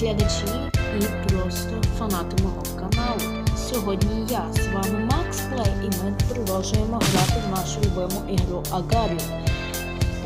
глядачі і просто фанати мого каналу. Сьогодні я з вами Макс Плей і ми продовжуємо грати в нашу любиму ігру Агаріо.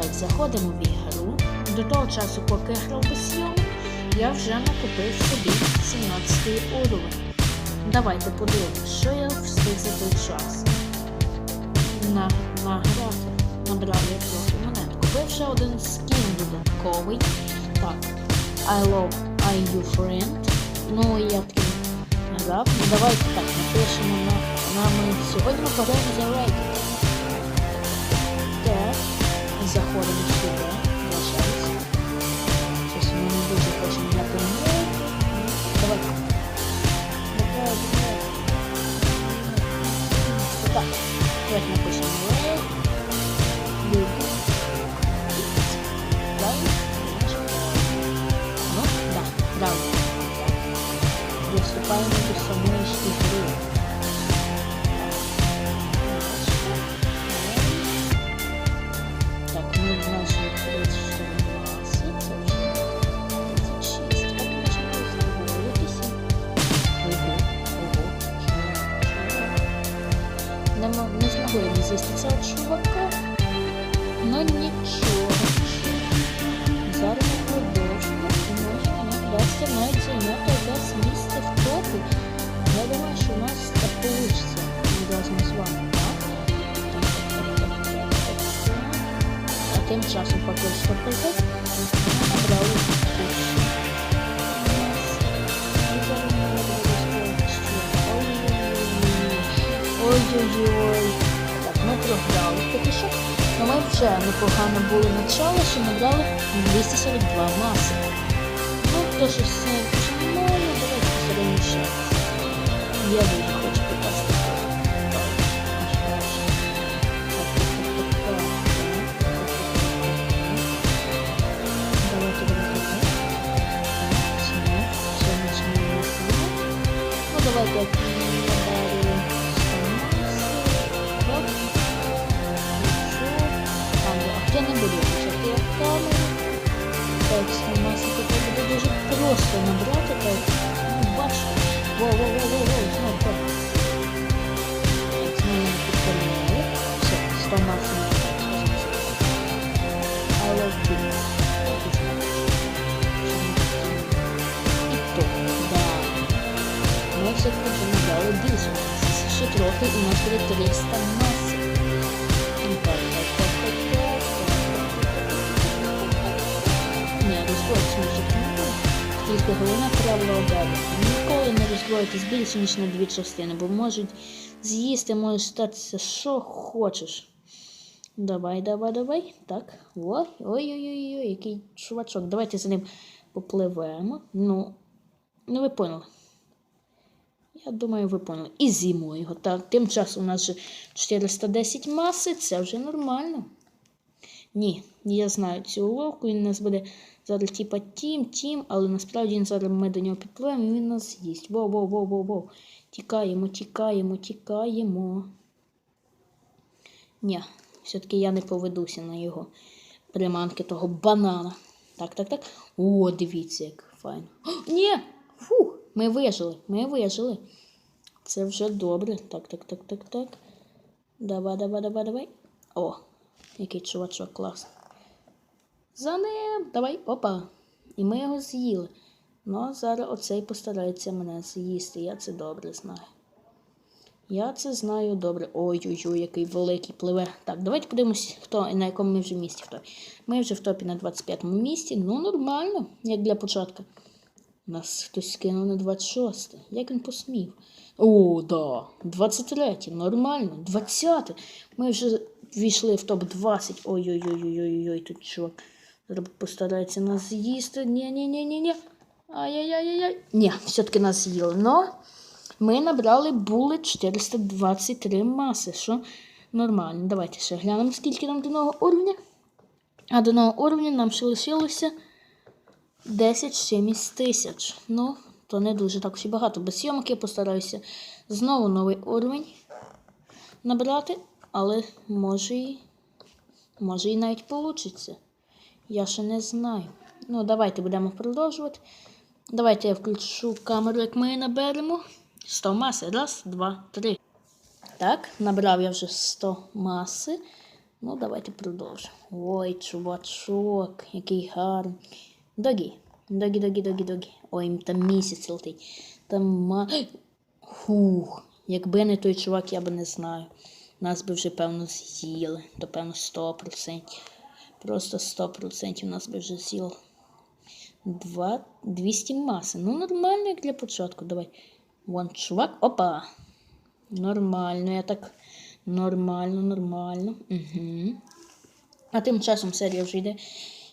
Так, заходимо в ігру. До того часу, поки я грав без зйомок, я вже накупив собі 17 уровень. Давайте подивимось, що я встиг за той час. На, награти. Набрав я трохи монет. Купив ще один скін додатковий. Так. I love I you friend. Ну я такий грав. Ну давайте так, напишемо на, на ми. Сьогодні ми пограємо за рейтинг. Так. Заходимо сюди. Залишається. Щось ми не дуже хочемо на рейтинг. Давай. Так. Давайте напишемо мо- не змогли ми з'їсти цього чувака. Ну нічого. Зараз ми продовжимо і може нам вдасться навіть зайняти якесь місце в топі. Я думаю, що у нас так вийде разом з вами, так? Так, так, так, так, так, так, так. А тим часом, поки що позад, ми набрали курс. Ой-ой-ой. Програли поки що. Ну ми вже непогано були начало, що набрали 242 маси. Ну, то що все нормально, давайте посередніше. Я дуже хочу попасти. Давайте так, так, так, так. Ні, розброїтися може не Тільки головне правило обраду. Ніколи не розброїтись більше, ніж на дві частини, бо можуть з'їсти, може статися, що хочеш. Давай, давай, давай. Так. Ой, ой-ой-ой, який чувачок. Давайте за ним попливемо. Ну, ну ви поняли. Я думаю, ви поняли. І з'їмо його. Так, тим часом у нас вже 410 маси, це вже нормально. Ні, я знаю цю уловку, він нас буде зараз типа тім, тім, але насправді зараз ми до нього підпливемо і він нас з'їсть. Воу, воу, воу, воу, воу. Тікаємо, тікаємо, тікаємо. Ні, все-таки я не поведуся на його приманки того банана. Так, так, так. О, дивіться, як файно. О, ні! Фу, ми вижили, ми вижили. Це вже добре. Так, так, так, так, так. Давай, давай, давай, давай. О, який чувачок класний. За ним. Давай, опа. І ми його з'їли. Ну, а зараз оцей постарається мене з'їсти. Я це добре знаю. Я це знаю добре. Ой-ой-ой, який великий пливе. Так, давайте подивимось, хто і на якому ми вже місці топі. Ми вже в топі на 25-му місці. Ну, нормально, як для початку. Нас хтось скинув на 26. Як він посмів? О, да. 23. Нормально. 20. Ми вже війшли в топ-20. Ой-ой-ой-ой-ой, тут чувак. Постарається нас з'їсти. Ні-ні-ні-ні-ні. Ай-яй-яй-яй. Ні, все-таки нас з'їли. Но ми набрали були 423 маси, що нормально. Давайте ще глянемо, скільки нам до нового уровня. А до нового уровня нам ще лишилося 10 чимось тисяч. Ну, то не дуже так всі багато. Без зйомок я постараюся знову новий уровень набрати, але може і, може і навіть вийде. Я ще не знаю. Ну, давайте будемо продовжувати. Давайте я включу камеру, як ми наберемо. 100 маси. Раз, два, три. Так, набрав я вже 100 маси. Ну, давайте продовжимо. Ой, чувачок, який гарний. Догі. Догі, догі, догі, догі. Ой, там місяць летить. Там ма. Фух. Якби не той чувак, я би не знаю. Нас би вже, певно, з'їли. То, певно, 100%. Просто 100% нас би вже з'їли. Два, 200 маси. Ну, нормально, як для початку. Давай. Вон чувак. Опа. Нормально, я так. Нормально, нормально. Угу. А тим часом серія вже йде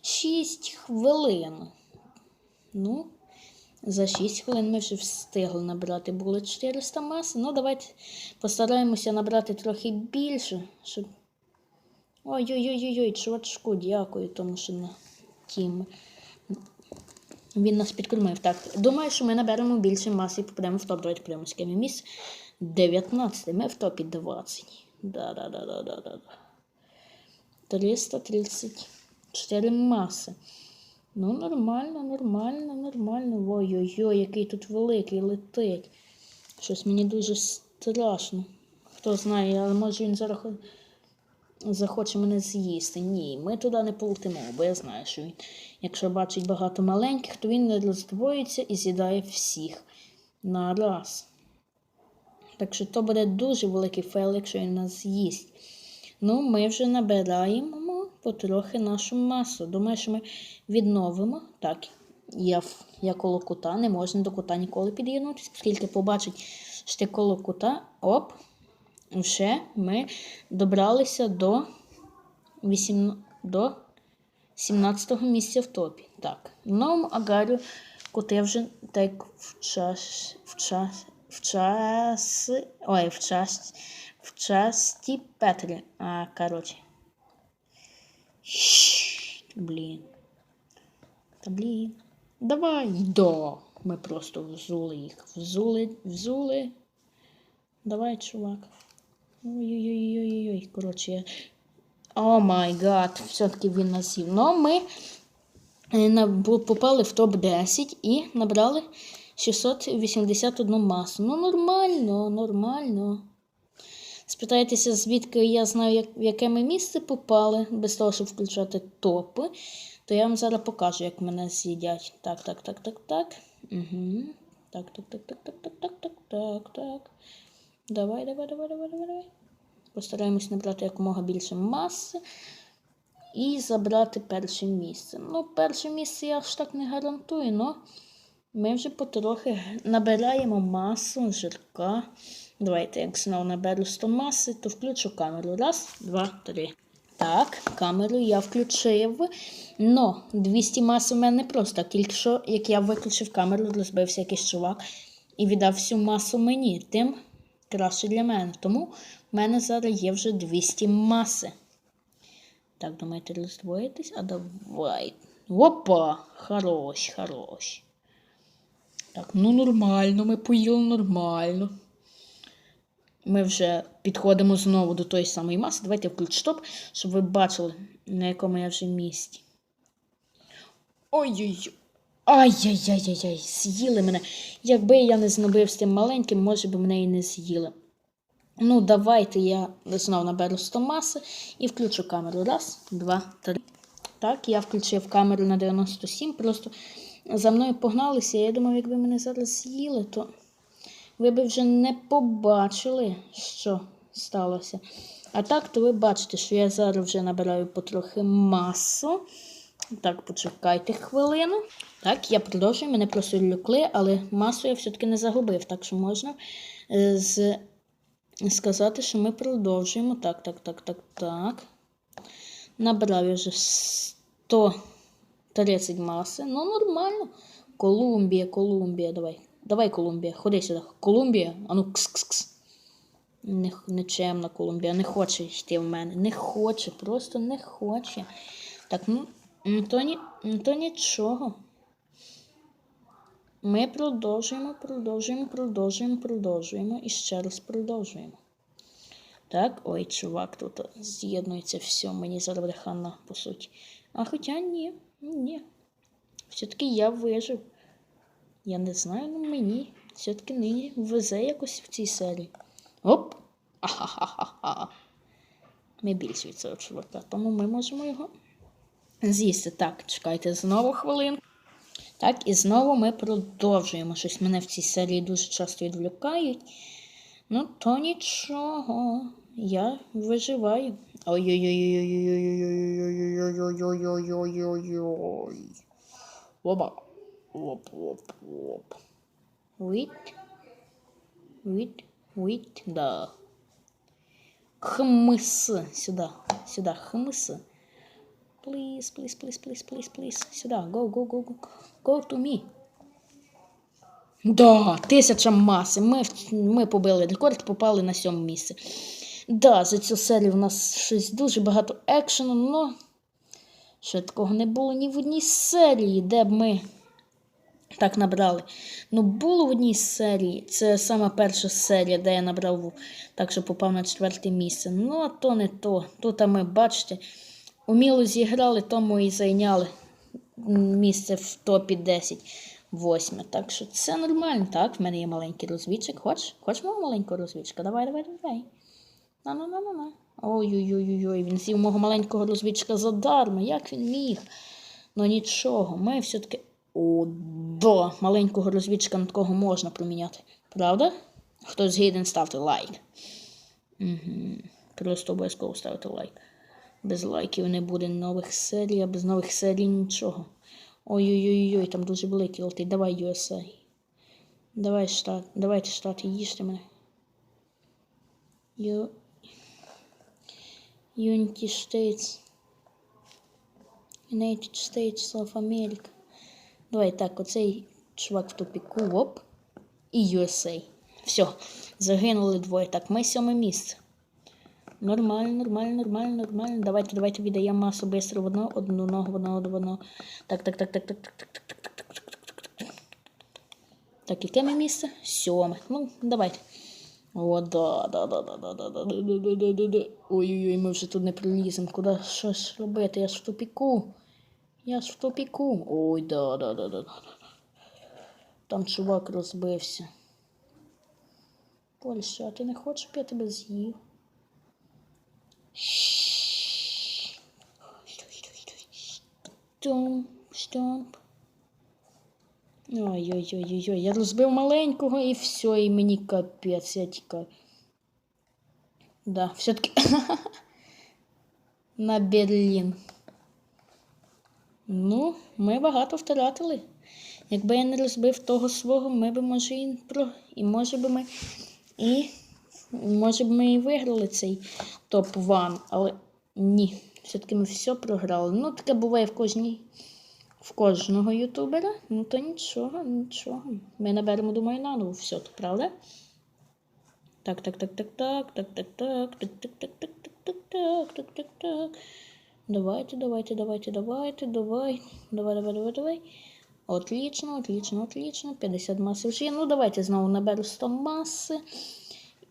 6 хвилин. Ну, за 6 хвилин ми вже встигли набрати. Було 400 маси. Ну, давайте постараємося набрати трохи більше, щоб. Ой-ой-ой, чувачку, дякую, тому що на тім. Він нас підкормив. Так, думаю, що ми наберемо більше маси і попадемо в топ. Давайте прямо з ким місць. 19. Ми в топі 20. Да-да-да-да-да-да. 334 маси. Ну, нормально, нормально, нормально. Ой-ой-ой, який тут великий летить. Щось мені дуже страшно. Хто знає, але може він зараз захоче мене з'їсти. Ні, ми туди не полетимо, бо я знаю, що він, якщо бачить багато маленьких, то він не роздвоїться і з'їдає всіх на раз. Так що то буде дуже великий фейл, якщо він нас з'їсть. Ну, ми вже набираємо потрохи нашу масу. Думаю, що ми відновимо. Так, я, я коло кута, не можна до кута ніколи під'єднутися, оскільки побачить, що ти коло кута, оп, вже ми добралися до, 8, до 17 місця в топі. Так, в новому агарю кути вже так в час, в час, в час, ой, в час, в часті Петрі. А, коротше. Щ, Блін. Та блін. Давай. Да. Ми просто взули їх. Взули, взули. Давай, чувак. Ой-ой-ой-ой-ой. Коротше, я. О май гад. Все-таки він нас з'їв. Ну, ми попали в топ-10 і набрали 681 масу. Ну, нормально, нормально. Спитаєтеся, звідки я знаю, як, в яке ми місце попали, без того, щоб включати топи, то я вам зараз покажу, як мене з'їдять. Так, так, так, так, так. Угу. Так, так, так, так, так, так, так, так, так, так. Давай, давай, давай, давай, давай, давай. Постараємось набрати якомога більше маси і забрати перше місце. Ну, перше місце я ж так не гарантую, але ми вже потрохи набираємо масу жирка. Давайте, як знову наберу 100 маси, то включу камеру. Раз, два, три. Так, камеру я включив. Но 200 маси в мене не просто. Тільки що, як я виключив камеру, розбився якийсь чувак і віддав всю масу мені. Тим краще для мене. Тому в мене зараз є вже 200 маси. Так, думаєте, роздвоїтесь? А давай. Опа! Хорош, хорош. Так, ну нормально, ми поїли нормально. Ми вже підходимо знову до тої самої маси. Давайте я включу стоп, щоб ви бачили, на якому я вже місці. Ой-ой-ой. Ай-яй-яй-яй-яй, з'їли мене. Якби я не знобив з тим маленьким, може би мене і не з'їли. Ну, давайте я знову наберу 100 маси і включу камеру. Раз, два, три. Так, я включив камеру на 97. Просто за мною погналися. Я думав, якби мене зараз з'їли, то ви б вже не побачили, що сталося. А так, то ви бачите, що я зараз вже набираю потрохи масу. Так, почекайте хвилину. Так, я продовжую, мене просто люкли, але масу я все-таки не загубив, так що можна е, з... сказати, що ми продовжуємо. Так, так, так, так, так. Набрав я вже 130 маси. Ну, нормально. Колумбія, Колумбія, давай. Давай, Колумбія, ходи сюди. Колумбія, а ну кс-кс-кс. Не, нечемна Колумбія, не хоче йти в мене. Не хоче, просто не хоче. Так, ну, то, ні, то нічого. Ми продовжуємо, продовжуємо, продовжуємо, продовжуємо і ще раз продовжуємо. Так, ой, чувак, тут з'єднується все, мені зараз буде хана, по суті. А хоча ні, ні. Все-таки я вижив. Я не знаю, ну мені все-таки нині везе якось в цій серії. Оп! Ахахахаха. Ми більш від цього чувака, тому ми можемо його з'їсти. Так, чекайте знову хвилинку. Так, і знову ми продовжуємо. Щось мене в цій серії дуже часто відвлікають. Ну, то нічого. Я виживаю. Ой-ой-ой-ой-ой-ой-ой-ой-ой-ой-ой-ой-ой. Оба. Оп, оп, оп. Вít. Вít. Вít, да. Хмыс. Сюда. Сюда. Хмыс. Please, please, please, please, please, please. Сюда. Go, go, go, go. Go to me. Да, тисяча маси. Ми, ми побили рекорд, попали на сьоме місце. Да, за цю серію в нас щось дуже багато екшену, але ще такого не було ні в одній серії, де б ми так набрали. Ну, було в одній серії. Це сама перша серія, де я набрав, так що попав на четверте місце. Ну, а то не то. Тут а ми, бачите, уміло зіграли, тому і зайняли місце в топі 10 восьме. Так що це нормально. Так, в мене є маленький розвідчик. Хоч? Хоч мого маленького розвідчика? Давай, давай, давай. На на на на на Ой-ой-ой, він з'їв мого маленького розвідчика задарма. Як він міг? Ну нічого, ми все-таки. О, да, маленького розвідчика на такого можна проміняти. Правда? Хтось згіден ставте лайк. Угу. Просто обов'язково ставте лайк. Без лайків не буде нових серій, а без нових серій нічого. Ой-ой-ой, там дуже великий лти. Давай, USA. Давай, штат. Давайте, штати, їжте мене. Ю... Unity States. United States of America. Давай так, оцей чувак в тупіку, оп. І USA. Все, загинули двоє. Так, ми сьоме місце. Нормально, нормально, нормально, нормально. Давайте, давайте віддаємо масу бистро в одно, одну ногу, в одно, в одно. Так, так, так, так, так, так, так, так, так, так, так, так, так, так, так. Так, яке ми місце? Сьоме. Ну, давайте. О, да, да, да, да, да, да, да, да, да, да, да. Ой-ой-ой, ми вже тут не приліземо. Куди що ж робити? Я ж в тупіку. Я ж в тупіку. Ой, да, да, да, да, да. Там чувак розбився. Польща, а ти не хочеш, щоб я тебе з'їв? Штомп, штомп. Ой-ой-ой-ой, я розбив маленького і все, і мені капець, я тікаю. Да, все-таки на Берлін. Ну, ми багато втратили. Якби я не розбив того свого, ми б може і про. І може би ми і може б ми і виграли цей топ-1, але ні. Все-таки ми все програли. Ну, таке буває в кожній. В кожного ютубера, ну то нічого, нічого. Ми наберемо, думаю, наново все, то правда? Так, так, так, так, так, так, так, так, так, так, так, так, так, так, так, так, так, так. Давайте, давайте, давайте, давайте, давай, давай, давай, давай, давай. Отлично, отлично, отлично. 50 маси вже є. Ну, давайте знову наберу 100 маси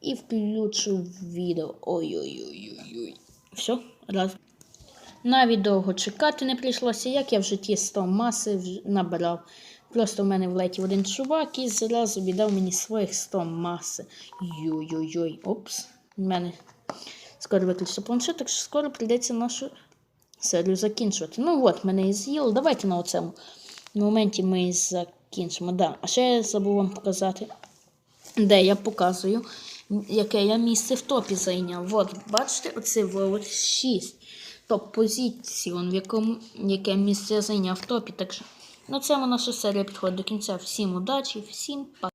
і включу відео. Ой-ой-ой-ой-ой. Все, раз. Навіть довго чекати не прийшлося, як я в житті 100 маси вже набрав. Просто в мене влетів один чувак і зразу віддав мені своїх 100 маси. Йой-йой-йой. Опс. У мене скоро виключиться планшет, так що скоро прийдеться нашу серію закінчувати. Ну от, мене і з'їли. Давайте на цьому моменті ми закінчимо. Да. А ще я забув вам показати, де я показую, яке я місце в топі зайняв. От, бачите, оце от 6 топ-позицій, в якому яке місце зайняв в топі. Так що на цьому наша серія підходить до кінця. Всім удачі, всім пока.